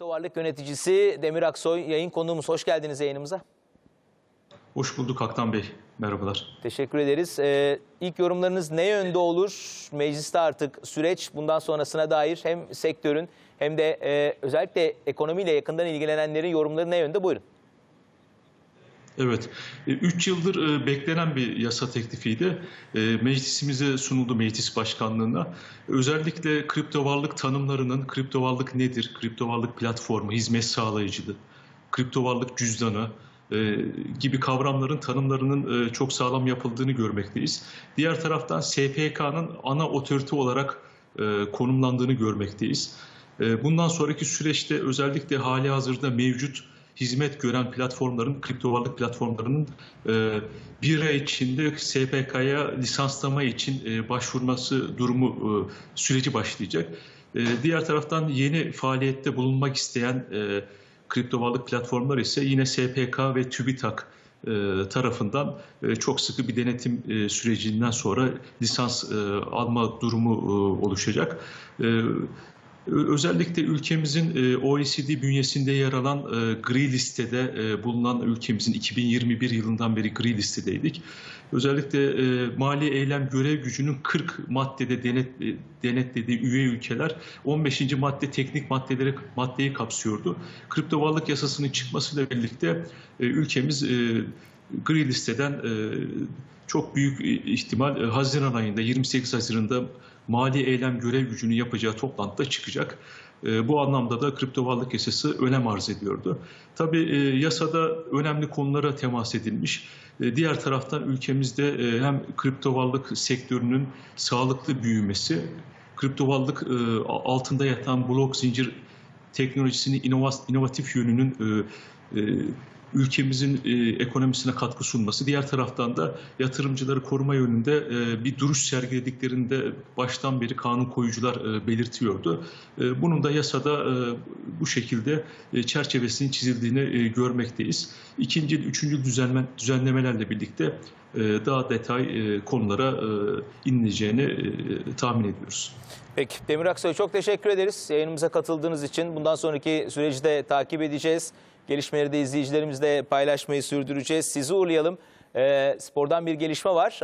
Varlık Yöneticisi Demir Aksoy yayın konuğumuz. Hoş geldiniz yayınımıza. Hoş bulduk Haktan Bey. Merhabalar. Teşekkür ederiz. Ee, ilk yorumlarınız ne yönde olur? Mecliste artık süreç bundan sonrasına dair hem sektörün hem de e, özellikle ekonomiyle yakından ilgilenenlerin yorumları ne yönde? Buyurun. Evet, 3 yıldır e, beklenen bir yasa teklifiydi. E, Meclisimize sunuldu meclis başkanlığına. Özellikle kripto varlık tanımlarının kripto varlık nedir, kripto varlık platformu, hizmet sağlayıcılığı, kripto varlık cüzdanı e, gibi kavramların tanımlarının e, çok sağlam yapıldığını görmekteyiz. Diğer taraftan SPK'nın ana otorite olarak e, konumlandığını görmekteyiz. E, Bundan sonraki süreçte özellikle hali hazırda mevcut hizmet gören platformların, kripto varlık platformlarının e, bir ay içinde SPK'ya lisanslama için e, başvurması durumu e, süreci başlayacak. E, diğer taraftan yeni faaliyette bulunmak isteyen e, kripto varlık platformlar ise yine SPK ve TÜBİTAK tarafından çok sıkı bir denetim sürecinden sonra lisans alma durumu oluşacak. Özellikle ülkemizin e, OECD bünyesinde yer alan e, gri listede e, bulunan ülkemizin 2021 yılından beri gri listedeydik. Özellikle mali eylem görev gücünün 40 maddede denet, denetlediği üye ülkeler 15. madde teknik maddeleri maddeyi kapsıyordu. Kripto varlık yasasının çıkmasıyla birlikte ülkemiz gri listeden e, çok büyük ihtimal e, Haziran ayında 28 Haziran'da mali eylem görev gücünü yapacağı toplantıda çıkacak. E, Bu anlamda da kripto varlık yasası önem arz ediyordu. Tabii e, yasada önemli konulara temas edilmiş. E, Diğer taraftan ülkemizde e, hem kripto varlık sektörünün sağlıklı büyümesi, kripto varlık e, altında yatan blok zincir teknolojisinin inova- inovatif yönünün e, e, ülkemizin e, ekonomisine katkı sunması. Diğer taraftan da yatırımcıları koruma yönünde e, bir duruş sergilediklerinde baştan beri kanun koyucular e, belirtiyordu. E, bunun da yasada e, bu şekilde e, çerçevesinin çizildiğini e, görmekteyiz. İkinci, üçüncü düzenleme, düzenlemelerle birlikte e, daha detay e, konulara e, inileceğini e, tahmin ediyoruz. Peki Demir Aksoy çok teşekkür ederiz yayınımıza katıldığınız için. Bundan sonraki süreci de takip edeceğiz. Gelişmeleri de izleyicilerimizle paylaşmayı sürdüreceğiz. Sizi uğurlayalım. Ee, spordan bir gelişme var.